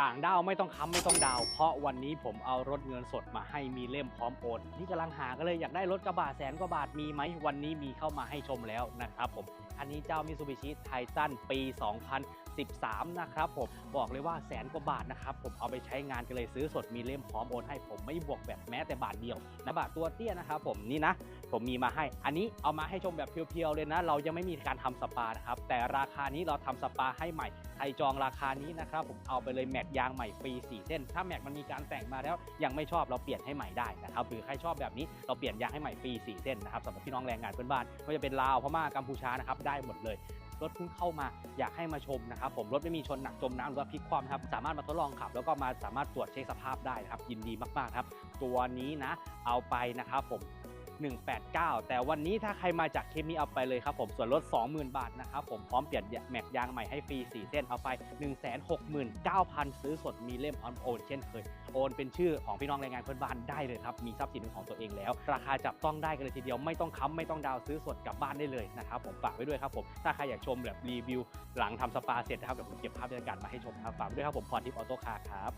ต่างด้าวไม่ต้องค้ำไม่ต้องดาว เพราะวันนี้ผมเอารถเงินสดมาให้มีเล่มพร้อมโอนนี่กำลังหากันเลยอยากได้รถกระบะแสนกว่าบาทมีไหมวันนี้มีเข้ามาให้ชมแล้วนะครับผมอันนี้เจ้ามิ t ูบิชิไททันปี 2013 นะครับผมบอกเลยว่าแสนกว่าบาทนะครับผมเอาไปใช้งานกันเลยซื้อสดมีเล่มพร้อมโอนให้ผมไม่บวกแบบแม้แต่บาทเดียวนะบาทตัวเตี้ยนะครับผมนี่นะ ผมมีมาให้ อันนี้เอามาให้ชมแบบเพียวๆเลยนะ เรายังไม่มีการทำสปานะครับ แต่ราคานี้เราทำสปาให้ใหม่ใครจองราคานี้นะครับ ผมเอาไปเลยแม็กยางใหม่ฟรี4เส้น ถ้าแม็กมันมีการแต่งมาแล้ว ยังไม่ชอบเราเปลี่ยนให้ใหม่ได้นะครับ หรือใครชอบแบบนี้เราเปลี่ยนยางให้ใหม่ฟรี4เส้นนะครับสำหรับพี่น้องแรงงานเพื่อนบ้านไม่ว่าจะเป็นลาวพม่ากัมพูชานะครับได้หมดเลยรถเพิ่งเข้ามาอยากให้มาชมนะครับผมรถไม่มีชนหนักจมน้ำหรือว่าพลิกคว่ำครับสามารถมาทดลองขับ แล้วก็มาสามารถตรวจเช็คสภาพได้นะครับยินดีมากๆครับ ตัวนี้นะเอาไปนะครับผม 189 แต่วันนี้ถ้าใครมาจากคลิปนี้เอาไปเลยครับผมส่วนลด 20,000 บาทนะครับผมพร้อมเปลี่ยนแม็กยางใหม่ให้ฟรี 4 เส้นเอาไป 169,000 ซื้อสดมีเล่มออนโอน เช่นเคย โอนเป็นชื่อของพี่น้องแรงงานเพื่อนบ้านได้เลยครับ มีทรัพย์สินเป็นของตัวเองแล้ว ราคาจับต้องได้กันเลยทีเดียวไม่ต้องค้ำไม่ต้องดาวซื้อสดกลับบ้านได้เลยนะครับผมฝากไว้ด้วยครับผมถ้าใครอยากชมแบบรีวิว หลังทำสปาเสร็จนะครับเดี๋ยวผมเก็บภาพบรรยากาศมาให้ชมครับฝากไว้ด้วยครับผมพรทิพย์ออโต้คาร์ครับ